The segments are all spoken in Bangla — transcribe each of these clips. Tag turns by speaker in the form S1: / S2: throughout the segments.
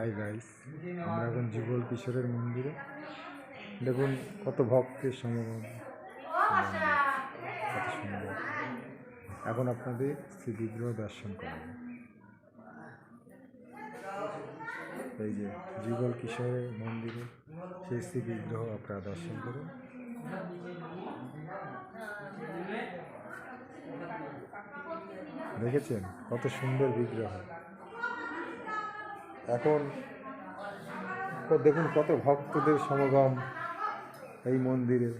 S1: হাই গাইস আমরা এখন যুগল কিশোরের মন্দিরে। দেখুন কত ভক্তের সমাগম। কত সুন্দর। এখন আপনাদের শ্রী বিগ্রহ দর্শন করাবো। এই যে যুগল কিশোরের মন্দিরে সেই শ্রী বিগ্রহ আপনারা দর্শন করুন। দেখেছেন? কত সুন্দর বিগ্রহ। এখন দেখুন কত ভক্তদের সমাগম এই মন্দিরে।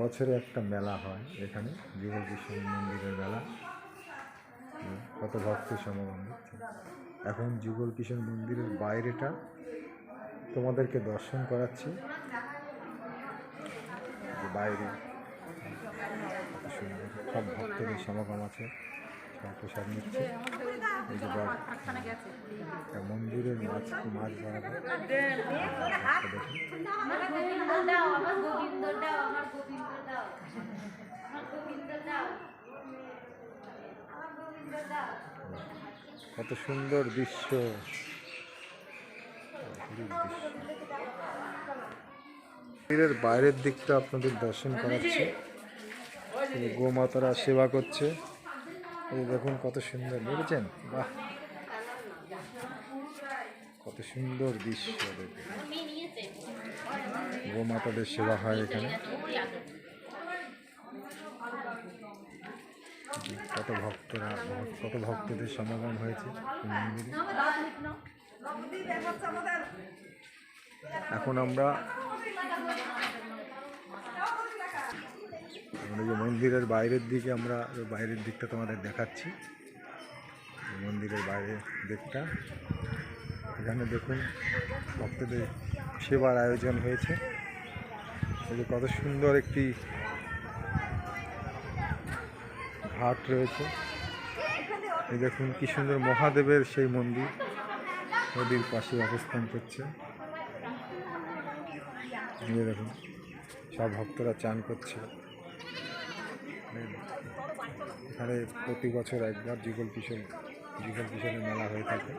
S1: বছরে একটা মেলা হয় এখানে কিশোর মন্দিরের মেলা। কত ভক্তের সমাগম এখন যুগল কিশোর মন্দিরের বাইরেটা তোমাদেরকে দর্শন করাচ্ছি। বাইরে সব ভক্তদের সমাগম আছে। প্রসাদ নিচ্ছে। মন্দিরের মাছ মাছ কত সুন্দর দৃশ্য। মন্দিরের বাইরের দিকটা আপনাদের দর্শন করাচ্ছে। গোমাতারা সেবা করছে। এই দেখুন কত সুন্দর, দেখেছেন? বাহ। কত সুন্দর দৃশ্য গোমাতাদের সেবা হয় এখানে। কত ভক্তরা, কত ভক্তদের সমাগম হয়েছে এখন আমরা আমরা যে মন্দিরের বাইরের দিকে আমরা বাইরের দিকটা তোমাদের দেখাচ্ছি। মন্দিরের বাইরের দিকটা। এখানে দেখুন, ভক্তদের সেবার আয়োজন হয়েছে। এই যে কত সুন্দর একটি ঘাট রয়েছে। এই দেখুন, কি সুন্দর মহাদেবের সেই মন্দির নদীর পাশে অবস্থান করছে। দেখুন, সব ভক্তরা চান করছে। এখানে প্রতি বছর একবার যুগল কিশোর জীবন কিশোরের মেলা হয়ে থাকে।